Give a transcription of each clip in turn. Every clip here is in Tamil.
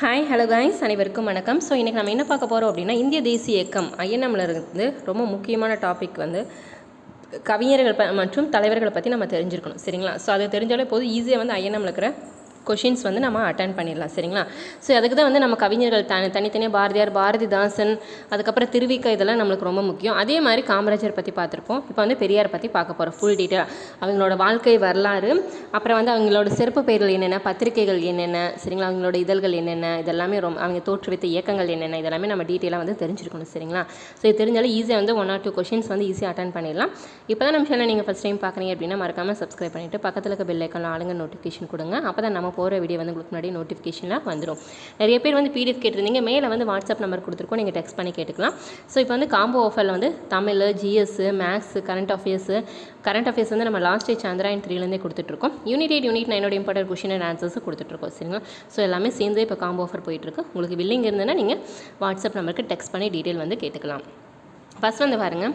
ஹாய் ஹலோ காய்ஸ் அனைவருக்கும் வணக்கம். ஸோ இன்றைக்கி நம்ம என்ன பார்க்க போகிறோம் அப்படின்னா இந்திய தேசிய இயக்கம் ஐஎன்எம்ல இருந்து ரொம்ப முக்கியமான டாபிக் வந்து கவிஞர்கள் ப மற்றும் தலைவர்களை பற்றி நம்ம தெரிஞ்சிருக்கணும். சரிங்களா? ஸோ அது தெரிஞ்சாலே போதும். ஈஸியாக வந்து ஐஎன்எம்ல இருக்கிற கொஷின்ஸ் வந்து நம்ம அட்டன் பண்ணிடலாம் சரிங்களா? ஸோ அதுக்கு தான் வந்து நம்ம கவிஞர்கள் தனி தனித்தனியாக பாரதியார் பாரதிதாசன் அதுக்கப்புறம் திருவிக்க இதெல்லாம் நம்மளுக்கு ரொம்ப முக்கியம். அதே மாதிரி காமராஜர் பற்றி பார்த்துருப்போம். இப்போ வந்து பெரியார் பற்றி பார்க்க போகிறோம் ஃபுல் டீட்டெயில் அவங்களோட வாழ்க்கை வரலாறு அப்புறம் வந்து அவங்களோட சிறப்பு பெயர்கள் என்னென்ன பத்திரிகைகள் என்னென்ன சரிங்களா? அவங்களோட இதழ்கள் என்னென்ன இதெல்லாமே ரொம்ப அவங்க தோற்றுவித்த இயக்கங்கள் என்னென்ன இதெல்லாமே நம்ம டீட்டெயிலாக வந்து தெரிஞ்சிருக்கணும் சரிங்களா? ஸோ இது தெரிஞ்சாலும் ஈஸியாக வந்து ஒன் ஆர் டூ கொஷின்ஸ் வந்து ஈஸியாக அட்டன் பண்ணிடலாம். இப்போ தான் நம்ம சேனல் நீங்கள் ஃபஸ்ட் டைம் பார்க்குறீங்க அப்படின்னா மறக்காமல் சப்ஸ்கிரைப் பண்ணிவிட்டு பக்கத்தில் இருக்க பெல் ஐக்கான ஆளுங்க நோட்டிஃபிகேஷன் கொடுங்க. அப்போ தான் நம்ம போகிற வீடியோ வந்து உங்களுக்கு முன்னாடி நோட்டிஃபிகேஷனில் வந்துடும் நிறைய பேர் வந்து பிடிஎஃப் கேட்டிருந்தீங்க. மேலே வந்து வாட்ஸ்அப் நம்பர் கொடுத்துருக்கோம். நீங்கள் டெக்ஸ்ட் பண்ணி கேட்டுக்கலாம். ஸோ இப்போ வந்து காம்போ ஆஃபரில் வந்து Tamil GS max current affairs current affairs வந்து நம்ம லாஸ்ட் டே சந்திராயன் த்ரீலேருந்தே கொடுத்துட்ருக்கோம் யூனிட் எயிட் யூனிட் நைனோட இம்பார்ட்டன்ட் கொஷின் அண்ட் ஆன்சர்ஸ் கொடுத்துட்ருக்கோம் சரிங்களா? ஸோ எல்லாமே சேர்ந்து இப்போ காம்போ ஆஃபர் போயிட்டுருக்கு. உங்களுக்கு வில்லிங் இருந்ததுன்னா நீங்கள் வாட்ஸ்அப் நம்பருக்கு டெக்ஸ்ட் பண்ணி டீட்டெயில் வந்து கேட்டுக்கலாம். ஃபஸ்ட் வந்து பாருங்கள்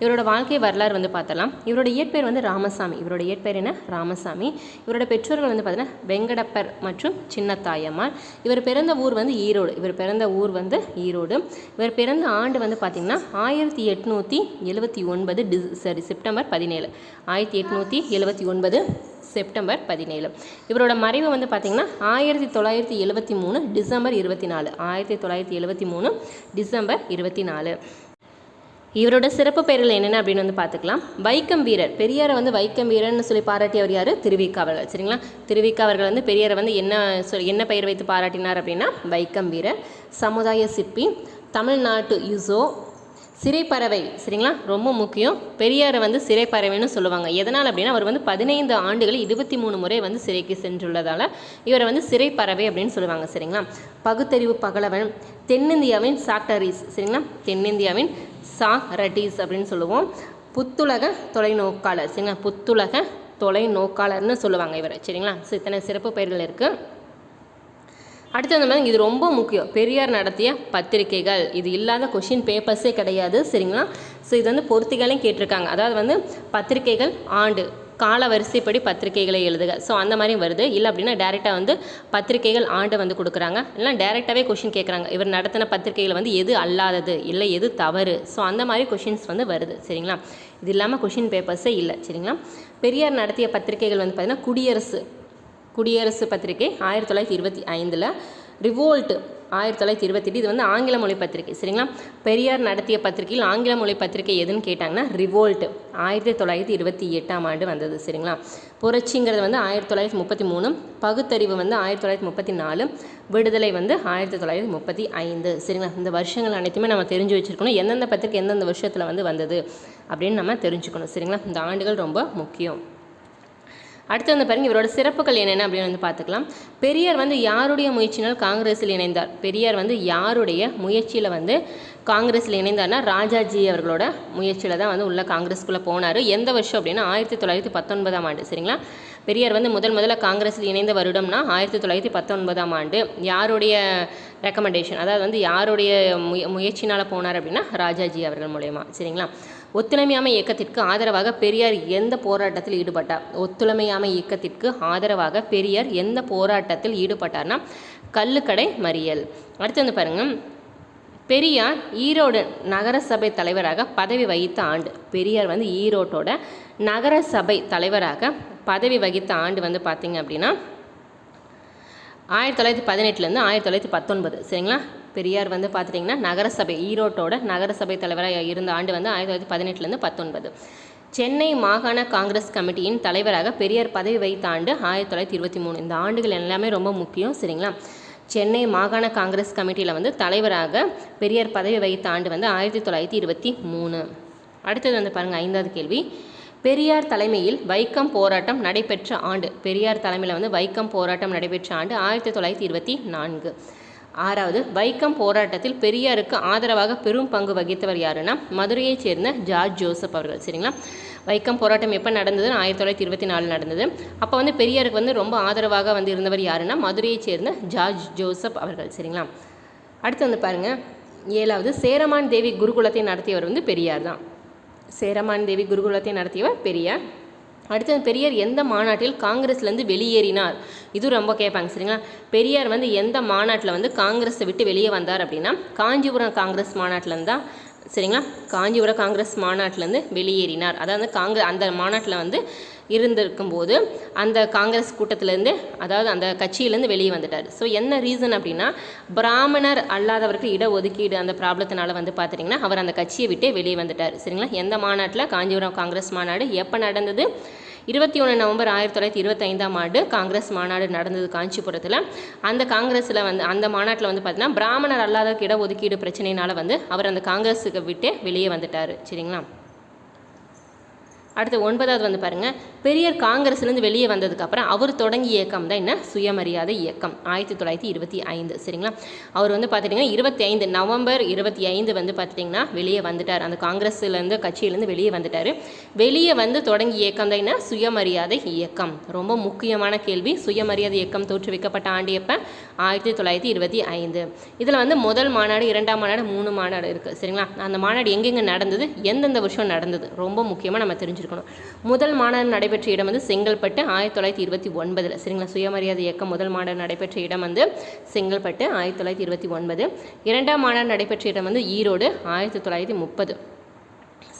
இவரோட வாழ்க்கை வரலாறு வந்து பார்த்தலாம். இவரோட இயற்பெயர் வந்து ராமசாமி. இவரோட இயற்பெயர் என்ன? ராமசாமி. இவரோட பெற்றோர்கள் வந்து பார்த்தீங்கன்னா வெங்கடப்பர் மற்றும் சின்னத்தாயம்மாள். இவர் பிறந்த ஊர் வந்து ஈரோடு. இவர் பிறந்த ஊர் வந்து ஈரோடு. இவர் பிறந்த ஆண்டு வந்து பார்த்திங்கன்னா ஆயிரத்தி எட்நூற்றி எழுபத்தி ஒன்பது டிஸ் சாரி செப்டம்பர் பதினேழு. ஆயிரத்தி எட்நூற்றி எழுபத்தி ஒன்பது செப்டம்பர் பதினேழு. இவரோட மறைவு வந்து பார்த்திங்கன்னா ஆயிரத்தி தொள்ளாயிரத்தி எழுபத்தி மூணு டிசம்பர் இருபத்தி நாலு. ஆயிரத்தி தொள்ளாயிரத்தி எழுபத்தி மூணு டிசம்பர் இருபத்தி நாலு. இவரோட சிறப்பு பெயர்கள் என்னென்ன அப்படின்னு வந்து பார்த்துக்கலாம். வைக்கம் வீரர். பெரியாரை வந்து வைக்கம் வீரர்னு சொல்லி பாராட்டியவர் யார்? திருவிக்கா அவர்கள். சரிங்களா? திருவிக்கா அவர்கள் வந்து பெரியாரை வந்து என்ன சொல் என்ன பெயர் வைத்து பாராட்டினார் அப்படின்னா வைக்கம் வீரர். சமுதாய சிற்பி தமிழ்நாட்டு யுசோ. சிறைப்பறவை. சரிங்களா? ரொம்ப முக்கியம். பெரியாரை வந்து சிறைப்பறவைன்னு சொல்லுவாங்க. எதனால் அப்படின்னா அவர் வந்து பதினைந்து ஆண்டுகள் இருபத்தி மூணு முறை வந்து சிறைக்கு சென்றுள்ளதால் இவரை வந்து சிறைப்பறவை அப்படின்னு சொல்லுவாங்க. சரிங்களா? பகுத்தறிவு பகலவன். தென்னிந்தியாவின் சாக்டரிஸ். சரிங்களா? தென்னிந்தியாவின் சாக்ரட்டிஸ் அப்படின்னு சொல்லுவோம். புத்துலக தொலைநோக்காளர். சரிங்களா? புத்துலக தொலைநோக்காளர்னு சொல்லுவாங்க இவர். சரிங்களா? ஸோ இத்தனை சிறப்பு பெயர்கள் இருக்குது அடுத்து அந்த மாதிரி இது ரொம்ப முக்கியம். பெரியார் நடத்திய பத்திரிகைகள். இது இல்லாத கொஷின் பேப்பர்ஸே கிடையாது. சரிங்களா? ஸோ இது வந்து பொருத்திகளையும் கேட்டிருக்காங்க. அதாவது வந்து பத்திரிகைகள் ஆண்டு. கால வரிசைப்படி பத்திரிகைகளை எழுதுக. ஸோ அந்த மாதிரி வருது. இல்லை அப்படின்னா டேரெக்டாக வந்து பத்திரிகைகள் ஆண்டு வந்து கொடுக்குறாங்க. இல்லை டேரெக்டாகவே கொஷின் கேட்குறாங்க இவர் நடத்தின பத்திரிகைகள் வந்து எது அல்லாதது? இல்லை எது தவறு? ஸோ அந்த மாதிரி கொஷின்ஸ் வந்து வருது. சரிங்களா? இது இல்லாமல் கொஷின் பேப்பர்ஸே இல்லை. சரிங்களா? பெரியார் நடத்திய பத்திரிகைகள் வந்து பார்த்திங்கன்னா குடியரசு. குடியரசு பத்திரிகை ஆயிரத்தி தொள்ளாயிரத்தி இருபத்தி ஐந்தில் ரிவோல்ட் ஆயிரத்தி தொள்ளாயிரத்தி இருபத்தெட்டு இது வந்து ஆங்கில மொழி பத்திரிகை சரிங்களா? பெரியார் நடத்திய பத்திரிகையில் ஆங்கில மொழி பத்திரிகை எதுன்னு கேட்டாங்கன்னா ரிவோல்ட் ஆயிரத்தி தொள்ளாயிரத்தி இருபத்தி எட்டாம் ஆண்டு வந்தது சரிங்களா? புரட்சிங்கிறது வந்து ஆயிரத்தி தொள்ளாயிரத்தி முப்பத்தி மூணு பகுத்தறிவு வந்து ஆயிரத்தி தொள்ளாயிரத்தி முப்பத்தி நாலு விடுதலை வந்து ஆயிரத்தி தொள்ளாயிரத்தி முப்பத்தி ஐந்து சரிங்களா? இந்த வருஷங்கள் அனைத்துமே நம்ம தெரிஞ்சு வச்சுருக்கணும். எந்தெந்த பத்திரிக்கை எந்தெந்த வருஷத்தில் வந்து வந்தது அப்படின்னு நம்ம தெரிஞ்சுக்கணும் சரிங்களா? இந்த ஆண்டுகள் ரொம்ப முக்கியம். அடுத்து வந்து பாருங்க இவரோட சிறப்புகள் என்னென்ன அப்படின்னு வந்து பார்த்துக்கலாம். பெரியார் வந்து யாருடைய முயற்சினால் காங்கிரஸில் இணைந்தார்? பெரியார் வந்து யாருடைய முயற்சியில் வந்து காங்கிரஸில் இணைந்தார்னா ராஜாஜி அவர்களோட முயற்சியில் தான் வந்து உள்ள காங்கிரஸ்குள்ளே போனார். எந்த வருஷம் அப்படின்னா ஆயிரத்தி தொள்ளாயிரத்தி பத்தொன்பதாம் ஆண்டு சரிங்களா? பெரியார் வந்து முதல் முதல்ல காங்கிரஸில் இணைந்த வருடம்னா ஆயிரத்தி தொள்ளாயிரத்தி பத்தொன்பதாம் ஆண்டு. யாருடைய ரெக்கமெண்டேஷன் அதாவது வந்து யாருடைய முய முயற்சினால் போனார் அப்படின்னா ராஜாஜி அவர்கள் மூலயமா சரிங்களா? ஒத்துழைமையாமை இயக்கத்திற்கு ஆதரவாக பெரியார் எந்த போராட்டத்தில் ஈடுபட்டார்? ஒத்துழைமையாமை இயக்கத்திற்கு ஆதரவாக பெரியார் எந்த போராட்டத்தில் ஈடுபட்டார்னா கல்லுக்கடை மறியல். அடுத்து வந்து பாருங்கள் பெரியார் ஈரோடு நகரசபை தலைவராக பதவி வகித்த ஆண்டு பெரியார் வந்து ஈரோட்டோட நகரசபை தலைவராக பதவி வகித்த ஆண்டு வந்து பார்த்திங்க அப்படின்னா ஆயிரத்தி தொள்ளாயிரத்தி பதினெட்டுலேருந்து ஆயிரத்தி தொள்ளாயிரத்தி பத்தொன்பது. சரிங்களா? பெரியார் வந்து பார்த்துட்டிங்கன்னா நகரசபை ஈரோட்டோட நகரசபை தலைவராக இருந்த ஆண்டு வந்து ஆயிரத்தி தொள்ளாயிரத்தி பதினெட்டுலேருந்து பத்தொன்பது. சென்னை மாகாண காங்கிரஸ் கமிட்டியின் தலைவராக பெரியார் பதவி வைத்த ஆண்டு ஆயிரத்தி தொள்ளாயிரத்தி இருபத்தி மூணு. இந்த ஆண்டுகள் எல்லாமே ரொம்ப முக்கியம் சரிங்களா? சென்னை மாகாண காங்கிரஸ் கமிட்டியில் வந்து தலைவராக பெரியார் பதவி வகித்த ஆண்டு வந்து ஆயிரத்தி தொள்ளாயிரத்தி இருபத்தி மூணு. அடுத்தது வந்து பாருங்கள் ஐந்தாவது கேள்வி. பெரியார் தலைமையில் வைக்கம் போராட்டம் நடைபெற்ற ஆண்டு பெரியார் தலைமையில் வந்து வைக்கம் போராட்டம் நடைபெற்ற ஆண்டு ஆயிரத்தி தொள்ளாயிரத்தி இருபத்தி நான்கு. ஆறாவது வைக்கம் போராட்டத்தில் பெரியாருக்கு ஆதரவாக பெரும் பங்கு வகித்தவர் யாருன்னா மதுரையைச் சேர்ந்த ஜார்ஜ் ஜோசப் அவர்கள். சரிங்களா? வைக்கம் போராட்டம் எப்போ நடந்தது ஆயிரத்தி தொள்ளாயிரத்தி இருபத்தி நாலு நடந்தது. அப்போ வந்து பெரியாருக்கு வந்து ரொம்ப ஆதரவாக வந்து இருந்தவர் யாருன்னா மதுரையைச் சேர்ந்த ஜார்ஜ் ஜோசப் அவர்கள். சரிங்களா? அடுத்து வந்து பாருங்கள் ஏழாவது சேரமான் தேவி குருகுலத்தை நடத்தியவர் வந்து பெரியார் தான். சேரமான் தேவி குருகுலத்தை நடத்தியவர் பெரியார். அடுத்தது பெரியார் எந்த மாநாட்டில் காங்கிரஸ்லேருந்து வெளியேறினார்? இது ரொம்ப கேட்பாங்க சரிங்களா? பெரியார் வந்து எந்த மாநாட்டில் வந்து காங்கிரஸை விட்டு வெளியே வந்தார் அப்படின்னா காஞ்சிபுரம் காங்கிரஸ் மாநாட்டிலேருந்து தான் சரிங்களா? காஞ்சிபுரம் காங்கிரஸ் மாநாட்டிலேருந்து வெளியேறினார். அதாவது காங்கிரஸ் அந்த மாநாட்டில் வந்து இருந்திருக்கும்போது அந்த காங்கிரஸ் கூட்டத்திலேருந்து அதாவது அந்த கட்சியிலேருந்து வெளியே வந்துட்டார். ஸோ என்ன ரீசன் அப்படின்னா பிராமணர் அல்லாதவருக்கு இடஒதுக்கீடு அந்த ப்ராப்ளத்தினால வந்து பார்த்துட்டிங்கன்னா அவர் அந்த கட்சியை விட்டே வெளியே வந்துட்டார். சரிங்களா? எந்த மாநாட்டில்? காஞ்சிபுரம் காங்கிரஸ் மாநாடு எப்போ நடந்தது? இருபத்தி ஒன்று நவம்பர் ஆயிரத்தி தொள்ளாயிரத்தி இருபத்தைந்தாம் ஆண்டு காங்கிரஸ் மாநாடு நடந்தது காஞ்சிபுரத்தில். அந்த காங்கிரஸில் வந்து அந்த மாநாட்டில் வந்து பார்த்தீங்கன்னா பிராமணர் அல்லாத இடஒதுக்கீடு பிரச்சனையினால் வந்து அவர் அந்த காங்கிரஸுக்கு விட்டு வெளியே வந்துட்டார். சரிங்களா? அடுத்து ஒன்பதாவது வந்து பாருங்கள் பெரியார் காங்கிரஸ்லேருந்து வெளியே வந்ததுக்கப்புறம் அவர் தொடங்கிய இயக்கம் தான் என்ன? சுயமரியாதை இயக்கம். ஆயிரத்தி தொள்ளாயிரத்தி இருபத்தி ஐந்து. சரிங்களா? அவர் வந்து பார்த்துட்டிங்கன்னா இருபத்தி ஐந்து நவம்பர் இருபத்தி ஐந்து வந்து பார்த்துட்டிங்கன்னா வெளியே வந்துட்டார். அந்த காங்கிரஸ்லேருந்து கட்சியிலேருந்து வெளியே வந்துட்டார். வெளியே வந்து தொடங்கிய இயக்கம் தான் என்ன? சுயமரியாதை இயக்கம். ரொம்ப முக்கியமான கேள்வி. சுயமரியாதை இயக்கம் தோற்றுவிக்கப்பட்ட ஆண்டு எப்போ? ஆயிரத்தி தொள்ளாயிரத்தி இருபத்தி ஐந்து. இதில் வந்து முதல் மாநாடு இரண்டாம் மாநாடு மூணு மாநாடு இருக்குது சரிங்களா? அந்த மாநாடு எங்கெங்கே நடந்தது? எந்தெந்த வருஷம் நடந்தது? ரொம்ப முக்கியமாக நம்ம தெரிஞ்சிருக்கணும் முதல் மாநாடு நடைபெற்ற இடம் வந்து செங்கல்பட்டு ஆயிரத்தி தொள்ளாயிரத்தி இருபத்தி ஒன்பதில். சரிங்களா? சுயமரியாதை இயக்கம் முதல் மாநாடு நடைபெற்ற இடம் வந்து செங்கல்பட்டு ஆயிரத்தி தொள்ளாயிரத்தி இருபத்தி ஒன்பது. இரண்டாம் மாநாடு நடைபெற்ற இடம் வந்து ஈரோடு ஆயிரத்தி தொள்ளாயிரத்தி முப்பது.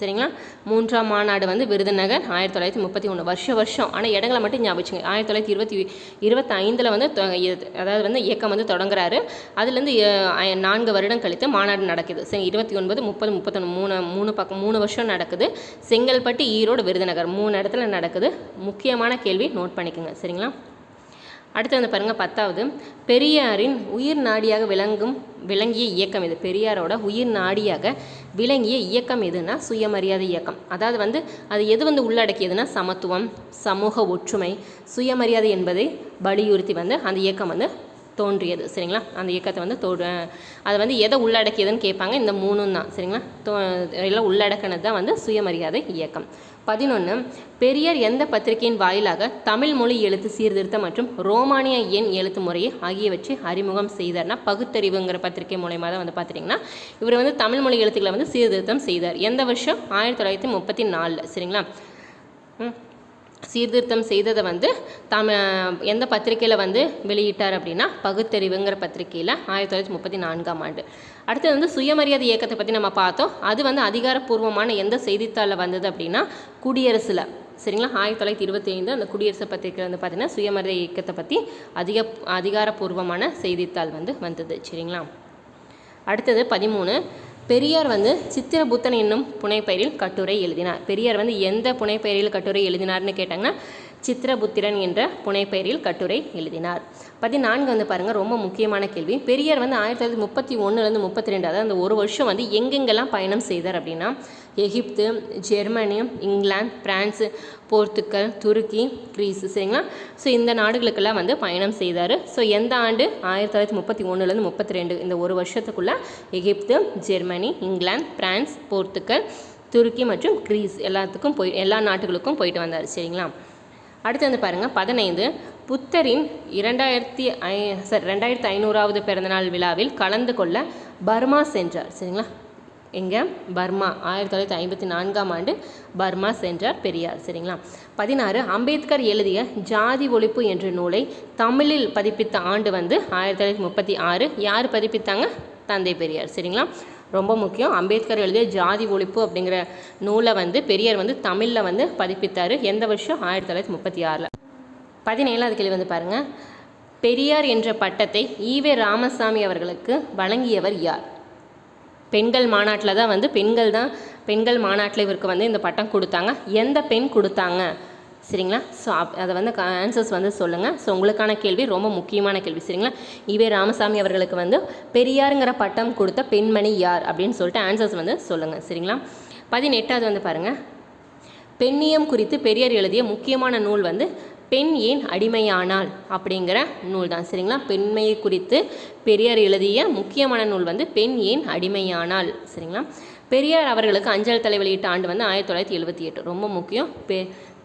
சரிங்களா? மூன்றாம் மாநாடு வந்து விருதுநகர் ஆயிரத்தி தொள்ளாயிரத்தி முப்பத்தி ஒன்று வருஷ வருஷம். ஆனால் இடங்களை மட்டும் ஞாபகம் ஆயிரத்தி தொள்ளாயிரத்தி இருபத்தி இருபத்தைந்தில் வந்து தொ- அதாவது வந்து இயக்கம் வந்து தொடங்குறாரு. அதுலேருந்து நான்கு வருடம் கழித்து மாநாடு நடக்குது. சரி இருபத்தி ஒன்பது முப்பது முப்பத்தொன்று மூணு மூணு பக்கம் மூணு வருஷம் நடக்குது. செங்கல்பட்டு ஈரோடு விருதுநகர் மூணு இடத்துல நடக்குது. முக்கியமான கேள்வி நோட் பண்ணிக்கோங்க. சரிங்களா? அடுத்து வந்து பாருங்கள் பத்தாவது. பெரியாரின் உயிர் நாடியாக விளங்கும் விளங்கிய இயக்கம் இது. பெரியாரோட உயிர் நாடியாக விளங்கிய இயக்கம் எதுனா சுயமரியாதை இயக்கம். அதாவது வந்து அது எது வந்து உள்ளடக்கியதுன்னா சமத்துவம் சமூக ஒற்றுமை. சுயமரியாதை என்பதை வலியுறுத்தி வந்து அந்த இயக்கம் வந்து தோன்றியது. சரிங்களா? அந்த இயக்கத்தை வந்து தோ அதை வந்து எதை உள்ளடக்கியதுன்னு கேட்பாங்க. இந்த மூணும் தான். சரிங்களா? தோ எல்லாம் உள்ளடக்கினது தான் வந்து சுயமரியாதை இயக்கம். பதினொன்று பெரியார் எந்த பத்திரிகையின் வாயிலாக தமிழ் மொழி எழுத்து சீர்திருத்தம் மற்றும் ரோமானிய எண் எழுத்து முறையை ஆகியவற்றை அறிமுகம் செய்தார்னா பகுத்தறிவுங்கிற பத்திரிகை மூலயமா தான் வந்து பார்த்துட்டிங்கன்னா இவர் வந்து தமிழ் மொழி எழுத்துக்களை வந்து சீர்திருத்தம் செய்தார். எந்த வருஷம்? ஆயிரத்தி தொள்ளாயிரத்தி முப்பத்தி நாலில். சரிங்களா? ம். சீர்திருத்தம் செய்ததை வந்து தம எந்த பத்திரிக்கையில் வந்து வெளியிட்டார் அப்படின்னா பகுத்தறிவுங்கிற பத்திரிக்கையில் ஆயிரத்தி தொள்ளாயிரத்தி முப்பத்தி நான்காம் ஆண்டு. அடுத்தது வந்து சுயமரியாதை இயக்கத்தை பற்றி நம்ம பார்த்தோம். அது வந்து அதிகாரப்பூர்வமான எந்த செய்தித்தாளில் வந்தது அப்படின்னா குடியரசில். சரிங்களா? ஆயிரத்தி தொள்ளாயிரத்தி இருபத்தி ஐந்து அந்த குடியரசு பத்திரிகையில் வந்து பார்த்திங்கன்னா சுயமரியாதை இயக்கத்தை பற்றி அதிக அதிகாரப்பூர்வமான செய்தித்தாள் வந்து வந்தது. சரிங்களா? அடுத்தது பதிமூணு. பெரியார் வந்து சித்திரபுத்தன் என்னும் புனைப்பெயரில் கட்டுரை எழுதினார். பெரியார் வந்து எந்த புனைப்பெயரில் கட்டுரை எழுதினார்னு கேட்டாங்கன்னா சித்திரபுத்திரன் என்ற புனைப்பெயரில் கட்டுரை எழுதினார். பதினான்கு வந்து பாருங்கள் ரொம்ப முக்கியமான கேள்வி. பெரியார் வந்து ஆயிரத்தி தொள்ளாயிரத்தி முப்பத்தி ஒன்றுலேருந்து முப்பத்தி ரெண்டு அதாவது அந்த ஒரு வருஷம் வந்து எங்கெங்கெல்லாம் பயணம் செய்தார் அப்படின்னா எகிப்து ஜெர்மனி இங்கிலாந்து பிரான்ஸு போர்த்துக்கல் துருக்கி கிரீஸ் சரிங்களா? ஸோ இந்த நாடுகளுக்கெல்லாம் வந்து பயணம் செய்தார். ஸோ எந்த ஆண்டு? ஆயிரத்தி தொள்ளாயிரத்தி முப்பத்தி ஒன்றுலேருந்து முப்பத்தி ரெண்டு இந்த ஒரு வருஷத்துக்குள்ளே Egypt Germany England France Portugal Turkey மற்றும் கிரீஸ் எல்லாத்துக்கும் போய் எல்லா நாட்டுகளுக்கும் போயிட்டு வந்தார் சரிங்களா? அடுத்து வந்து பாருங்கள் பதினைந்து புத்தரின் இரண்டாயிரத்தி ஐ சாரி ரெண்டாயிரத்தி ஐநூறாவது பிறந்தநாள் விழாவில் கலந்து கொள்ள பர்மா சென்றார் சரிங்களா? எங்கே பர்மா ஆயிரத்தி தொள்ளாயிரத்தி ஐம்பத்தி நான்காம் ஆண்டு பர்மா சென்றார் பெரியார் சரிங்களா? பதினாறு அம்பேத்கர் எழுதிய ஜாதி ஒழிப்பு என்ற நூலை தமிழில் பதிப்பித்த ஆண்டு வந்து ஆயிரத்தி தொள்ளாயிரத்தி முப்பத்தி ஆறு. யார் பதிப்பித்தாங்க? தந்தை பெரியார் சரிங்களா? ரொம்ப முக்கியம் அம்பேத்கர் எழுதிய ஜாதி ஒழிப்பு அப்படிங்கிற நூலை வந்து பெரியார் வந்து தமிழில் வந்து பதிப்பித்தார். எந்த வருஷம்? ஆயிரத்தி தொள்ளாயிரத்தி முப்பத்தி ஆறில். பதினேழாவது கேள்வி வந்து பாருங்கள் பெரியார் என்ற பட்டத்தை ஈவே ராமசாமி அவர்களுக்கு வழங்கியவர் யார்? பெண்கள் மாநாட்டில் தான் வந்து பெண்கள் தான் பெண்கள் மாநாட்டில் இவருக்கு வந்து இந்த பட்டம் கொடுத்தாங்க. எந்த பெண் கொடுத்தாங்க? சரிங்களா? ஸோ அதை வந்து ஆன்சர்ஸ் வந்து சொல்லுங்கள் ஸோ உங்களுக்கான கேள்வி ரொம்ப முக்கியமான கேள்வி சரிங்களா? இவே ராமசாமி அவர்களுக்கு வந்து பெரியாருங்கிற பட்டம் கொடுத்த பெண்மணி யார்? அப்படின்னு சொல்லிட்டு ஆன்சர்ஸ் வந்து சொல்லுங்கள் சரிங்களா? பதினெட்டாவது வந்து பாருங்கள் பெண்ணியம் குறித்து பெரியார் எழுதிய முக்கியமான நூல் வந்து பெண் ஏன் அடிமையானாள் அப்படிங்கிற நூல் தான் சரிங்களா? பெண்மையை குறித்து பெரியார் எழுதிய முக்கியமான நூல் வந்து பெண் ஏன் அடிமையானாள் சரிங்களா? பெரியார் அவர்களுக்கு அஞ்சல் தலை வெளியிட்ட ஆண்டு வந்து ஆயிரத்தி தொள்ளாயிரத்தி எழுபத்தி எட்டு. ரொம்ப முக்கியம். பெ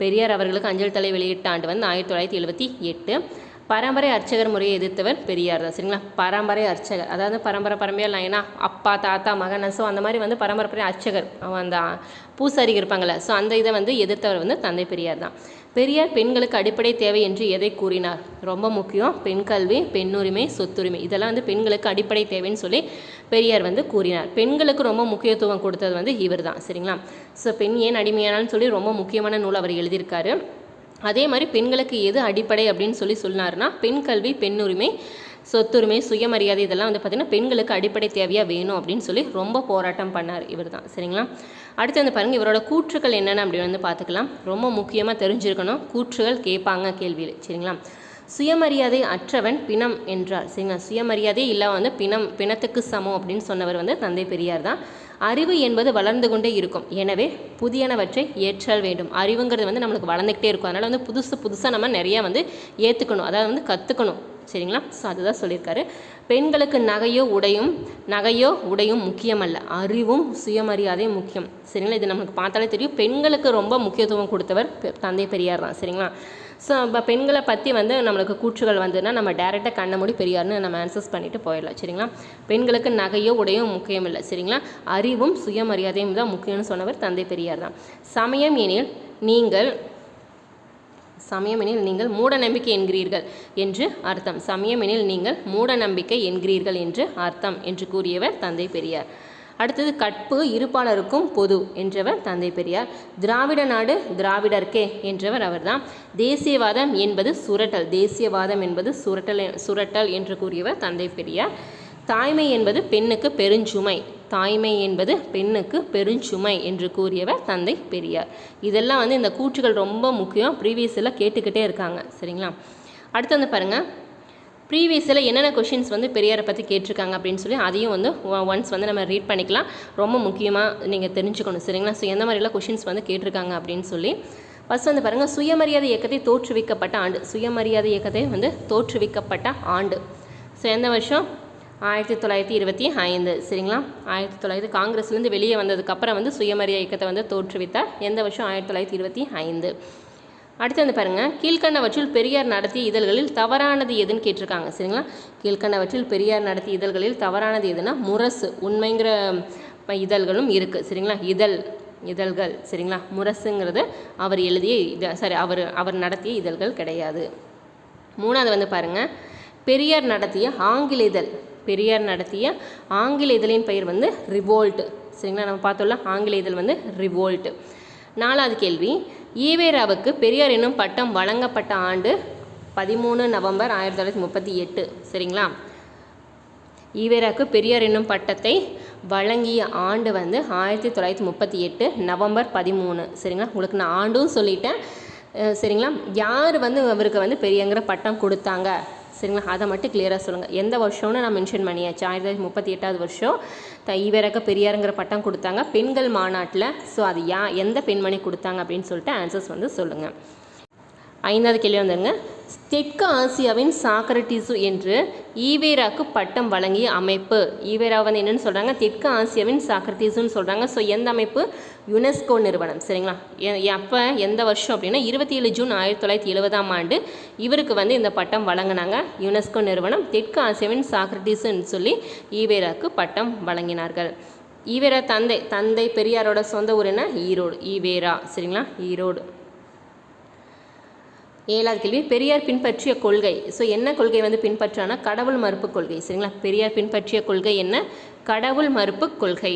பெரியார் அவர்களுக்கு அஞ்சல் தலை வெளியிட்ட ஆண்டு வந்து ஆயிரத்தி தொள்ளாயிரத்தி எழுபத்தி எட்டு. பரம்பரை அர்ச்சகர் முறையை எதிர்த்தவர் பெரியார் தான் சரிங்களா? பரம்பரை அர்ச்சகர் அதாவது பரம்பரை பரம்பரையாக லைனா அப்பா தாத்தா மகன் ஸோ அந்த மாதிரி வந்து பரம்பரை அர்ச்சகர் அவன் அந்த பூசாரிகள் இருப்பாங்கள்ல ஸோ அந்த இதை வந்து எதிர்த்தவர் வந்து தந்தை பெரியார் தான். பெரியார் பெண்களுக்கு அடிப்படை தேவை என்று எதை கூறினார்? ரொம்ப முக்கியம். பெண் கல்வி பெண்ணுரிமை சொத்துரிமை. இதெல்லாம் வந்து பெண்களுக்கு அடிப்படை தேவைன்னு சொல்லி பெரியார் வந்து கூறினார். பெண்களுக்கு ரொம்ப முக்கியத்துவம் கொடுத்தது வந்து இவர் தான் சரிங்களா? ஸோ பெண் ஏன் அடிமையானான்னு சொல்லி ரொம்ப முக்கியமான நூல் அவர் எழுதியிருக்காரு. அதே மாதிரி பெண்களுக்கு எது அடிப்படை அப்படின்னு சொல்லி சொன்னார்னா பெண் கல்வி பெண்ணுரிமை சொத்துரிமை சுயமரியாதை இதெல்லாம் வந்து பார்த்திங்கன்னா பெண்களுக்கு அடிப்படை தேவையாக வேணும் அப்படின்னு சொல்லி ரொம்ப போராட்டம் பண்ணார் இவர் தான் சரிங்களா? அடுத்து வந்து பாருங்கள் இவரோட கூற்றுக்கள் என்னென்ன அப்படி வந்து பார்த்துக்கலாம். ரொம்ப முக்கியமாக தெரிஞ்சிருக்கணும். கூற்றுகள் கேட்பாங்க கேள்வியில் சரிங்களா? சுயமரியாதை அற்றவன் பிணம் என்றார் சரிங்களா? சுயமரியாதை இல்லை வந்து பிணம் பிணத்துக்கு சமம் அப்படின்னு சொன்னவர் வந்து தந்தை பெரியார் தான். அறிவு என்பது வளர்ந்து கொண்டே இருக்கும். எனவே புதியனவற்றை ஏற்றல் வேண்டும். அறிவுங்கிறது வந்து நம்மளுக்கு வளர்ந்துக்கிட்டே இருக்கும். அதனால் வந்து புதுசு புதுசாக நம்ம நிறையா வந்து ஏற்றுக்கணும் அதாவது வந்து கற்றுக்கணும் சரிங்களா? ஸோ அதுதான் சொல்லியிருக்காரு. பெண்களுக்கு நகையோ உடையும் நகையோ உடையும் முக்கியமல்ல. அறிவும் சுயமரியாதையும் முக்கியம். சரிங்களா? இது நமக்கு பார்த்தாலே தெரியும். பெண்களுக்கு ரொம்ப முக்கியத்துவம் கொடுத்தவர் பெ- தந்தை பெரியார் தான். சரிங்களா? ஸோ இப்போ பெண்களை பற்றி வந்து நம்மளுக்கு கூற்றுகள் வந்ததுன்னா நம்ம டேரெக்டாக கண்ண மூடி பெரியார்னு நம்ம ஆன்சர்ஸ் பண்ணிவிட்டு போயிடலாம். சரிங்களா? பெண்களுக்கு நகையோ உடையோ முக்கியம் இல்லை சரிங்களா? அறிவும் சுயமரியாதையும் தான் முக்கியம்னு சொன்னவர் தந்தை பெரியார் தான். சமயம் எனில் நீங்கள் சமயமெனில் நீங்கள் மூட நம்பிக்கை என்கிறீர்கள் என்று அர்த்தம். சமயமெனில் நீங்கள் மூட நம்பிக்கை என்கிறீர்கள் என்று அர்த்தம் என்று கூறியவர் தந்தை பெரியார். அடுத்தது கற்பு இருப்பாளருக்கும் பொது என்றவர் தந்தை பெரியார். திராவிட நாடு திராவிடர்க்கே என்றவர் அவர்தான் தேசியவாதம் என்பது சுரட்டல் தேசியவாதம் என்பது சுரட்டல் சுரட்டல் என்று கூறியவர் தந்தை பெரியார். தாய்மை என்பது பெண்ணுக்கு பெருஞ்சுமை தாய்மை என்பது பெண்ணுக்கு பெருஞ்சுமை என்று கூறியவர் தந்தை பெரியார். இதெல்லாம் வந்து இந்த கூற்றுகள் ரொம்ப முக்கியம். ப்ரீவியஸில் கேட்டுக்கிட்டே இருக்காங்க. சரிங்களா? அடுத்து வந்து பாருங்கள் ப்ரீவியஸில் என்னென்ன கொஷின்ஸ் வந்து பெரியாரை பற்றி கேட்டிருக்காங்க அப்படின்னு சொல்லி அதையும் வந்து ஒன்ஸ் வந்து நம்ம ரீட் பண்ணிக்கலாம். ரொம்ப முக்கியமாக நீங்கள் தெரிஞ்சுக்கணும். சரிங்களா? ஸோ எந்த மாதிரிலாம் கொஷின்ஸ் வந்து கேட்டிருக்காங்க அப்படின்னு சொல்லி. ஃபஸ்ட் வந்து பாருங்கள் சுயமரியாதை இயக்கத்தை தோற்றுவிக்கப்பட்ட ஆண்டு. சுயமரியாதை இயக்கத்தை வந்து தோற்றுவிக்கப்பட்ட ஆண்டு. ஸோ எந்த வருஷம்? ஆயிரத்தி தொள்ளாயிரத்தி இருபத்தி ஐந்து சரிங்களா? ஆயிரத்தி தொள்ளாயிரத்தி காங்கிரஸ்லேருந்து வெளியே வந்ததுக்கப்புறம் வந்து சுயமரியா இயக்கத்தை வந்து தோற்றுவித்தார் எந்த வருஷம்? ஆயிரத்தி தொள்ளாயிரத்தி இருபத்தி ஐந்து. அடுத்து வந்து பாருங்கள் கீழ்கண்டவற்றில் பெரியார் நடத்திய இதழ்களில் தவறானது எதுன்னு கேட்டிருக்காங்க சரிங்களா? கீழ்கண்டவற்றில் பெரியார் நடத்திய இதழ்களில் தவறானது எதுனா முரசு உண்மைங்கிற இதழ்களும் இருக்குது சரிங்களா? இதழ் இதழ்கள் சரிங்களா? முரசுங்கிறது அவர் எழுதிய இத சாரி அவர் அவர் நடத்திய இதழ்கள் கிடையாது. மூணாவது வந்து பாருங்கள் பெரியார் நடத்திய ஆங்கில இதழ் பெரியார் நடத்திய ஆங்கில இதழின் பெயர் வந்து ரிவோல்ட். சரிங்களா? நம்ம பார்த்தோம்ல ஆங்கில இதழ் வந்து ரிவோல்ட். நாலாவது கேள்வி ஈவேராவுக்கு பெரியார் என்னும் பட்டம் வழங்கப்பட்ட ஆண்டு பதிமூணு நவம்பர் ஆயிரத்தி தொள்ளாயிரத்தி முப்பத்தி எட்டு. சரிங்களா? ஈவேராவுக்கு பெரியார் என்னும் பட்டத்தை வழங்கிய ஆண்டு வந்து ஆயிரத்தி தொள்ளாயிரத்தி முப்பத்தி எட்டு நவம்பர் பதிமூணு. சரிங்களா? உங்களுக்கு நான் ஆண்டும் சொல்லிட்டேன். சரிங்களா? யார் வந்து அவருக்கு வந்து பெரியங்கிற பட்டம் கொடுத்தாங்க? சரிங்களா? அதை மட்டும் கிளியராக சொல்லுங்கள் எந்த வருஷம்னு நான் மென்ஷன் பண்ணியாச்சு. ஆயிரத்தி தொள்ளாயிரத்தி முப்பத்தி எட்டாவது வருஷம் த ஈவேராக்கு பெரியாருங்கிற பட்டம் கொடுத்தாங்க. பெண்கள் மாநாட்டில். ஸோ அது யா எந்த பெண்மணி கொடுத்தாங்க அப்படின்னு சொல்லிட்டு ஆன்சர்ஸ் வந்து சொல்லுங்கள் ஐந்தாவது கேள்வி வந்துருங்க. தெற்கு ஆசியாவின் சாக்ரட்டிசு என்று ஈவேராக்கு பட்டம் வழங்கிய அமைப்பு. ஈவேரா வந்து என்னென்னு சொல்கிறாங்க தெற்கு ஆசியாவின் சாக்ரட்டிஸுன்னு சொல்கிறாங்க ஸோ எந்த அமைப்பு? யுனெஸ்கோ நிறுவனம். சரிங்களா? அப்போ எந்த வருஷம் அப்படின்னா இருபத்தி ஏழு ஜூன் ஆயிரத்தி தொள்ளாயிரத்தி எழுபதாம் ஆண்டு இவருக்கு வந்து இந்த பட்டம் வழங்கினாங்க. யுனெஸ்கோ நிறுவனம் தெற்கு ஆசியாவின் சாக்ரட்டிஸுன்னு சொல்லி ஈவேராக்கு பட்டம் வழங்கினார்கள். ஈவேரா தந்தை தந்தை பெரியாரோட சொந்த ஊர் என்ன? ஈரோடு. ஈவேரா. சரிங்களா? ஈரோடு. ஏழாவது கேள்வி பெரியார் பின்பற்றிய கொள்கை. ஸோ என்ன கொள்கை வந்து பின்பற்றானா கடவுள் மறுப்பு கொள்கை. சரிங்களா? பெரியார் பின்பற்றிய கொள்கை என்ன? கடவுள் மறுப்பு கொள்கை.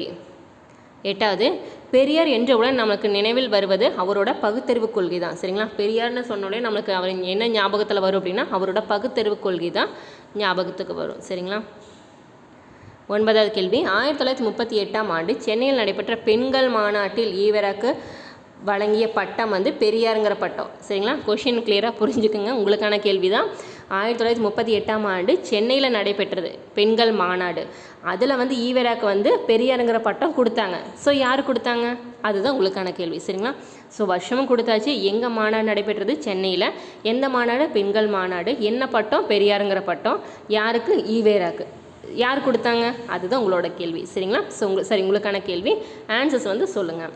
எட்டாவது பெரியார் என்றவுடன் நமக்கு நினைவில் வருவது அவரோட பகுத்தறிவு கொள்கை தான் சரிங்களா? பெரியார்னு சொன்னோடனே நம்மளுக்கு அவர் என்ன ஞாபகத்தில் வரும் அப்படின்னா அவரோட பகுத்தறிவு கொள்கை தான் ஞாபகத்துக்கு வரும். சரிங்களா? ஒன்பதாவது கேள்வி ஆயிரத்தி தொள்ளாயிரத்தி முப்பத்தி எட்டாம் ஆண்டு சென்னையில் நடைபெற்ற பெண்கள் மாநாட்டில் ஈவராக்கு வழங்கிய பட்டம் வந்து பெரியாருங்கிற பட்டம். சரிங்களா? கொஷின் கிளியராக புரிஞ்சுக்குங்க. உங்களுக்கான கேள்வி தான் ஆயிரத்தி தொள்ளாயிரத்தி முப்பத்தி எட்டாம் ஆண்டு சென்னையில் நடைபெற்றது. பெண்கள் மாநாடு. அதில் வந்து ஈவராக்கு வந்து பெரியாருங்கிற பட்டம் கொடுத்தாங்க. ஸோ யார் கொடுத்தாங்க? அதுதான் உங்களுக்கான கேள்வி. சரிங்களா? ஸோ வருஷமும் கொடுத்தாச்சு. எங்கள் மாநாடு நடைபெற்றது? சென்னையில். எந்த மாநாடு? பெண்கள் மாநாடு. என்ன பட்டம்? பெரியாருங்கிற பட்டம். யாருக்கு? ஈவேராக்கு. யார் கொடுத்தாங்க? அதுதான் உங்களோட கேள்வி. சரிங்களா? ஸோ உங்க சரி உங்களுக்கான கேள்வி. ஆன்சர்ஸ் வந்து சொல்லுங்கள்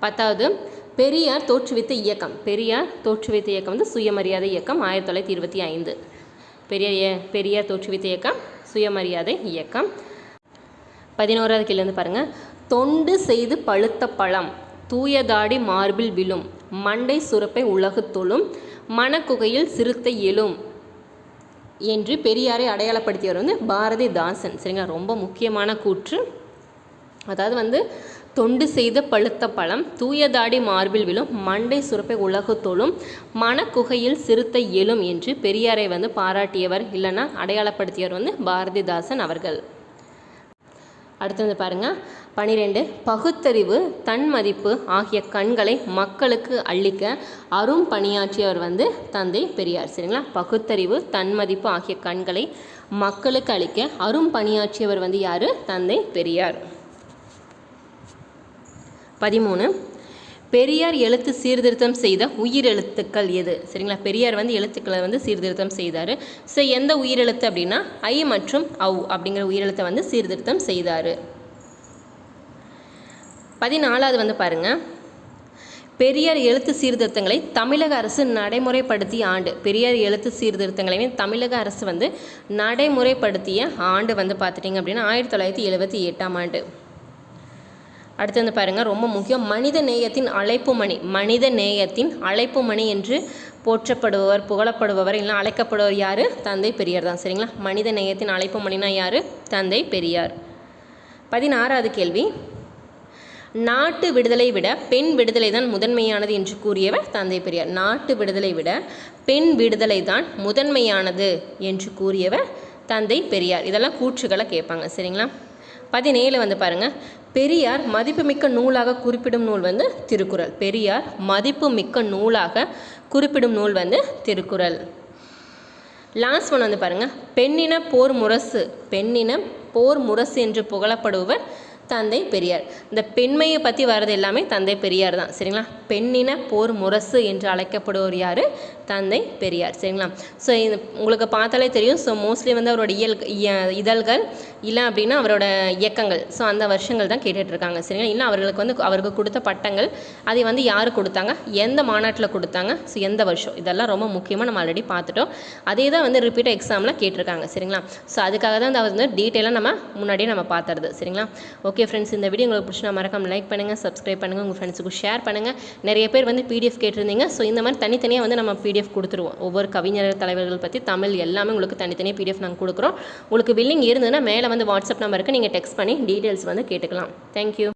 பத்தாவது பெரியார் தோற்றுவித்த இயக்கம். பெரியார் தோற்றுவித்த இயக்கம் வந்து சுயமரியாதை இயக்கம் ஆயிரத்தி தொள்ளாயிரத்தி இருபத்தி ஐந்து. பெரியார் ஏ- பெரியார் தோற்றுவித்த இயக்கம் சுயமரியாதை இயக்கம். பதினோராவது கீழேருந்து பாருங்கள் தொண்டு செய்து பழுத்த பழம் தூயதாடி மார்பில் விழும் மண்டை சுரப்பை உலகு தொழும் மனக்குகையில் சிறுத்தை எழும் என்று பெரியாரை அடையாளப்படுத்தியவர் வந்து பாரதிதாசன். சரிங்களா? ரொம்ப முக்கியமான கூற்று. அதாவது வந்து தொண்டு செய்த பழுத்த பழம் தூயதாடி மார்பில் விழும் மண்டை சுரப்பை உலகு தொழும் மனக்குகையில் சிறுத்தை எழும் என்று பெரியாரை வந்து பாராட்டியவர் இல்லைன்னா அடையாளப்படுத்தியவர் வந்து பாரதிதாசன் அவர்கள். அடுத்து வந்து பாருங்கள் பனிரெண்டு பகுத்தறிவு தன்மதிப்பு ஆகிய கண்களை மக்களுக்கு அள்ளிக்க அரும் பணியாற்றியவர் வந்து தந்தை பெரியார். சரிங்களா? பகுத்தறிவு தன்மதிப்பு ஆகிய கண்களை மக்களுக்கு அளிக்க அரும் பணியாற்றியவர் வந்து யார்? தந்தை பெரியார். பதிமூணு. பெரியார் எழுத்து சீர்திருத்தம் செய்த உயிரெழுத்துக்கள் எது? சரிங்களா? பெரியார் வந்து எழுத்துக்களை வந்து சீர்திருத்தம் செய்தார். ஸோ எந்த உயிரெழுத்து அப்படின்னா ஐ மற்றும் அவ் அப்படிங்கிற உயிரெழுத்தை வந்து சீர்திருத்தம் செய்தார். பதினாலாவது வந்து பாருங்கள் பெரியார் எழுத்து சீர்திருத்தங்களை தமிழக அரசு நடைமுறைப்படுத்திய ஆண்டு பெரியார் எழுத்து சீர்திருத்தங்களையும் தமிழக அரசு வந்து நடைமுறைப்படுத்திய ஆண்டு வந்து பார்த்துட்டிங்க அப்படின்னா ஆயிரத்தி தொள்ளாயிரத்தி எழுபத்தி எட்டாம் ஆண்டு. அடுத்து வந்து பாருங்கள் ரொம்ப முக்கியம். மனித நேயத்தின் அழைப்பு மணி மனித நேயத்தின் அழைப்பு மணி என்று போற்றப்படுபவர் புகழப்படுபவர் இல்லைனா அழைக்கப்படுவர் யார்? தந்தை பெரியார் தான். சரிங்களா? மனித நேயத்தின் அழைப்பு மணினா யார்? தந்தை பெரியார். பதினாறாவது கேள்வி. நாட்டு விடுதலை விட பெண் விடுதலை தான் முதன்மையானது என்று கூறியவர் தந்தை பெரியார். நாட்டு விடுதலை விட பெண் விடுதலை தான் முதன்மையானது என்று கூறியவர் தந்தை பெரியார். இதெல்லாம் கூற்றுகளை கேட்பாங்க. சரிங்களா? பதினேழு வந்து பாருங்கள் பெரியார் மதிப்புமிக்க நூலாக குறிப்பிடும் நூல் வந்து திருக்குறள். பெரியார் மதிப்புமிக்க நூலாக குறிப்பிடும் நூல் வந்து திருக்குறள். லாஸ்ட் ஒன் வந்து பாருங்கள் பெண்ணின போர் முரசு. பெண்ணின போர் முரசு என்று புகழப்படுபவர் தந்தை பெரியார். இந்த பெண்மையை பற்றி வர்றது எல்லாமே தந்தை பெரியார் தான். சரிங்களா? பெண்ணின போர் முரசு என்று அழைக்கப்படுவோர் யார்? தந்தை பெரியார் சரிங்களா? ஸோ இது உங்களுக்கு பார்த்தாலே தெரியும். ஸோ மோஸ்ட்லி வந்து அவரோட இயல் இதழ்கள் இல்லை அப்படின்னா அவரோட இயக்கங்கள். ஸோ அந்த வருஷங்கள் தான் கேட்டுட்ருக்காங்க சரிங்களா? இல்லை அவர்களுக்கு வந்து அவருக்கு கொடுத்த பட்டங்கள் அதை வந்து யார் கொடுத்தாங்க? எந்த மாநாட்டில் கொடுத்தாங்க? ஸோ எந்த வருஷம்? இதெல்லாம் ரொம்ப முக்கியமாக நம்ம ஆல்ரெடி பார்த்துட்டோம். அதே தான் வந்து ரிப்பீட் எக்ஸாமில் கேட்டிருக்காங்க சரிங்களா? ஸோ அதுக்காக தான் வந்து வந்து டீட்டெயிலாக நம்ம முன்னாடியே நம்ம பார்த்துறது சரிங்களா? ஓகே ஃப்ரெண்ட்ஸ் இந்த வீடியோ உங்களுக்கு பிடிச்சா மறக்காம லைக் பண்ணுங்கள் சப்ஸ்கிரைப் பண்ணுங்கள் உங்கள் ஃப்ரெண்ட்ஸுக்கு ஷேர் பண்ணுங்கள் நிறைய பேர் வந்து பிடிஎஃப் கேட்டிருந்தீங்க. ஸோ இந்த மாதிரி தனித்தனியாக வந்து நம்ம பிடிஎஃப் கொடுத்துருவோம். ஒவ்வொரு கவிஞர் தலைவர்கள் பற்றி தமிழ் எல்லாமே உங்களுக்கு தனித்தனியாக பிடிஎஃப் நாங்கள் கொடுக்குறோம். உங்களுக்கு வில்லிங் இருந்ததுன்னா மேலே வந்து வாட்ஸ்அப் நம்பருக்கு நீங்கள் டெக்ஸ்ட் பண்ணி டீட்டெயில்ஸ் வந்து கேட்டுக்கலாம். தேங்க்யூ